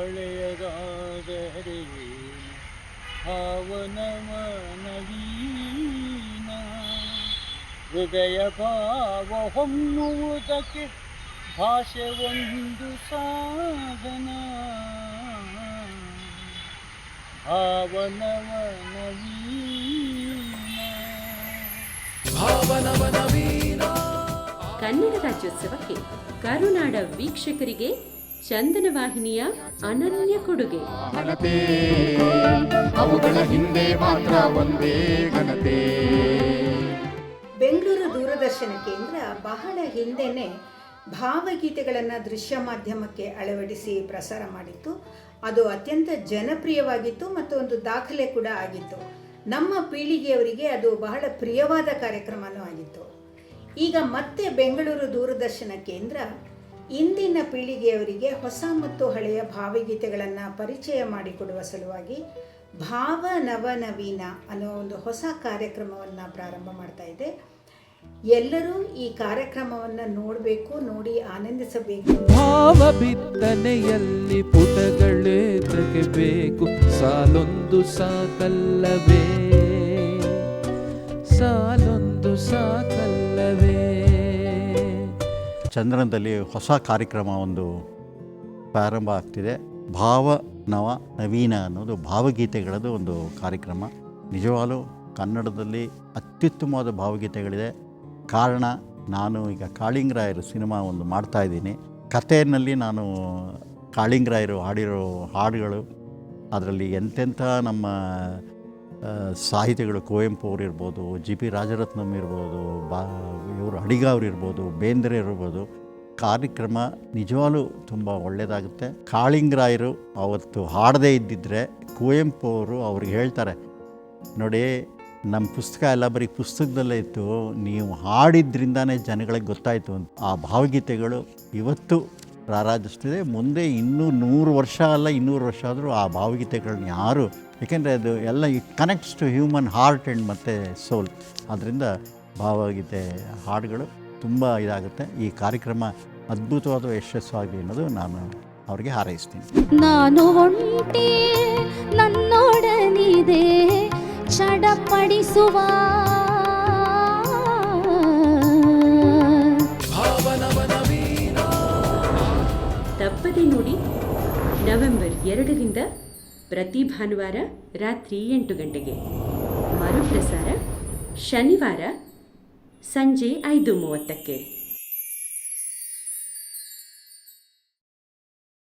ಹಳೆಯದಾದರೆ ಭಾವನವ ಹೃದಯ ಭಾವ ಹೊಮ್ಮುವುದಕ್ಕೆ ಭಾಷೆ ಒಂದು ಸಾಧನ. ಭಾವನವ ನವೀನ ಭಾವನವ ನವೀನ ಕನ್ನಡ ರಾಜ್ಯೋತ್ಸವಕ್ಕೆ ಕರುನಾಡ ವೀಕ್ಷಕರಿಗೆ ಚಂದನ ವಾಹಿನಿಯ ಅನನ್ಯ ಕೊಡುಗೆ. ಘನತೆ ಅವುಗಳ ಹಿಂದೆ ಮಾತ್ರ ಒಂದೇ ಘನತೆ. ಬೆಂಗಳೂರು ದೂರದರ್ಶನ ಕೇಂದ್ರ ಬಹಳ ಹಿಂದೆನೆ ಭಾವಗೀತೆಗಳನ್ನು ದೃಶ್ಯ ಮಾಧ್ಯಮಕ್ಕೆ ಅಳವಡಿಸಿ ಪ್ರಸಾರ ಮಾಡಿತ್ತು. ಅದು ಅತ್ಯಂತ ಜನಪ್ರಿಯವಾಗಿತ್ತು ಮತ್ತು ಒಂದು ದಾಖಲೆ ಕೂಡ ಆಗಿತ್ತು. ನಮ್ಮ ಪೀಳಿಗೆಯವರಿಗೆ ಅದು ಬಹಳ ಪ್ರಿಯವಾದ ಕಾರ್ಯಕ್ರಮನೂ ಆಗಿತ್ತು. ಈಗ ಮತ್ತೆ ಬೆಂಗಳೂರು ದೂರದರ್ಶನ ಕೇಂದ್ರ ಇಂದಿನ ಪೀಳಿಗೆಯವರಿಗೆ ಹೊಸ ಮತ್ತು ಹಳೆಯ ಭಾವಗೀತೆಗಳನ್ನು ಪರಿಚಯ ಮಾಡಿಕೊಡುವ ಸಲುವಾಗಿ ಭಾವ ನವನವೀನ ಅನ್ನೋ ಒಂದು ಹೊಸ ಕಾರ್ಯಕ್ರಮವನ್ನು ಪ್ರಾರಂಭ ಮಾಡ್ತಾ ಇದೆ. ಎಲ್ಲರೂ ಈ ಕಾರ್ಯಕ್ರಮವನ್ನು ನೋಡಬೇಕು, ನೋಡಿ ಆನಂದಿಸಬೇಕು. ಭಾವ ಬಿತ್ತನೆಯಲ್ಲಿ ಪುಟಗಳೇ ತೆಗೆಬೇಕು ಸಾಲೊಂದು ಸಾಕಲ್ಲವೇ? ಚಂದ್ರನದಲ್ಲಿ ಹೊಸ ಕಾರ್ಯಕ್ರಮ ಒಂದು ಪ್ರಾರಂಭ ಆಗ್ತಿದೆ. ಭಾವ ನವ ನವೀನ ಅನ್ನೋದು ಭಾವಗೀತೆಗಳದ್ದು ಒಂದು ಕಾರ್ಯಕ್ರಮ. ನಿಜವಾಗಲೂ ಕನ್ನಡದಲ್ಲಿ ಅತ್ಯುತ್ತಮವಾದ ಭಾವಗೀತೆಗಳಿದೆ. ಕಾರಣ, ನಾನು ಈಗ ಕಾಳಿಂಗರಾಯರು ಸಿನಿಮಾ ಒಂದು ಮಾಡ್ತಾ ಇದ್ದೀನಿ. ಕಥೆಯಲ್ಲಿ ನಾನು ಕಾಳಿಂಗರಾಯರು ಹಾಡಿರೋ ಹಾಡುಗಳು, ಅದರಲ್ಲಿ ಎಂತೆಂಥ ನಮ್ಮ ಸಾಹಿತಿಗಳು ಕುವೆಂಪು ಅವ್ರು ಇರ್ಬೋದು, ಜಿ ಪಿ ರಾಜರತ್ನಂ ಇರ್ಬೋದು, ಬಾ, ಇವರು ಅಡಿಗ ಅವ್ರು ಇರ್ಬೋದು, ಬೇಂದ್ರೆ ಇರ್ಬೋದು, ಕಾರ್ಯಕ್ರಮ ನಿಜವಾಗ್ಲೂ ತುಂಬ ಒಳ್ಳೆಯದಾಗುತ್ತೆ. ಕಾಳಿಂಗರಾಯರು ಅವತ್ತು ಹಾಡದೇ ಇದ್ದಿದ್ದರೆ ಕುವೆಂಪು ಅವರು ಅವ್ರಿಗೆ ಹೇಳ್ತಾರೆ, ನೋಡಿ, ನಮ್ಮ ಪುಸ್ತಕ ಎಲ್ಲ ಬರೀ ಪುಸ್ತಕದಲ್ಲೇ ಇತ್ತು, ನೀವು ಹಾಡಿದ್ರಿಂದನೇ ಜನಗಳಿಗೆ ಗೊತ್ತಾಯಿತು ಅಂತ. ಆ ಭಾವಗೀತೆಗಳು ಇವತ್ತು ರಾರಾಜಿಸ್ತಿದೆ. ಮುಂದೆ ಇನ್ನೂ ನೂರು ವರ್ಷ ಅಲ್ಲ, ಇನ್ನೂರು ವರ್ಷ ಆದರೂ ಆ ಭಾವಗೀತೆಗಳನ್ನ ಯಾರು ಏಕೆಂದರೆ ಅದು ಎಲ್ಲ it connects to human heart and ಮತ್ತು ಸೋಲ್ ಆದ್ದರಿಂದ ಭಾವಗೀತೆ ಹಾಡುಗಳು ತುಂಬ ಇದಾಗುತ್ತೆ. ಈ ಕಾರ್ಯಕ್ರಮ ಅದ್ಭುತವಾದ ಯಶಸ್ವಾಗಿ ಅನ್ನೋದು ನಾನು ಅವರಿಗೆ ಹಾರೈಸ್ತೀನಿ. ನಾನು ಒಂಟಿ ನನ್ನೊಡನಿದೆ ಚಡಪಡಿಸುವ. ತಪ್ಪದೆ ನೋಡಿ ನವೆಂಬರ್ ಎರಡರಿಂದ ಪ್ರತಿ ಭಾನುವಾರ ರಾತ್ರಿ ಎಂಟು ಗಂಟೆಗೆ. ಮರುಪ್ರಸಾರ ಶನಿವಾರ ಸಂಜೆ ಐದು ಮೂವತ್ತಕ್ಕೆ.